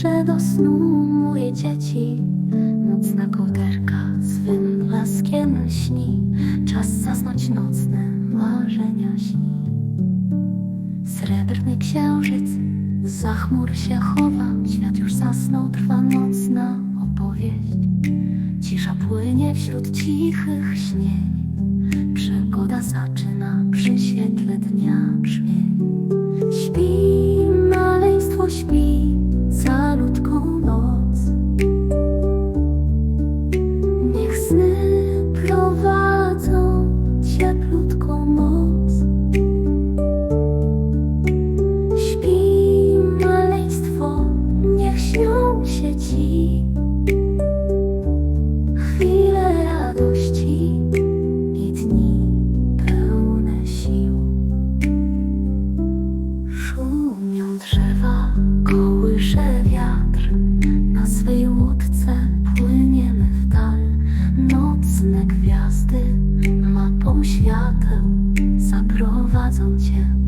jeszcze do snu moje dzieci. Nocna kołderka swym blaskiem śni. Czas zasnąć nocne marzenia śni. Srebrny księżyc za chmur się chowa. Świat już zasnął, trwa nocna opowieść. Cisza płynie wśród cichych śnień. Przygoda zaczyna przy świetle dnia brzmień. Się. Chwile radości i dni pełne sił. Szumią drzewa, kołysze wiatr, na swej łódce płyniemy w dal. Nocne gwiazdy mapą świateł zaprowadzą cię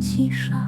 七杀。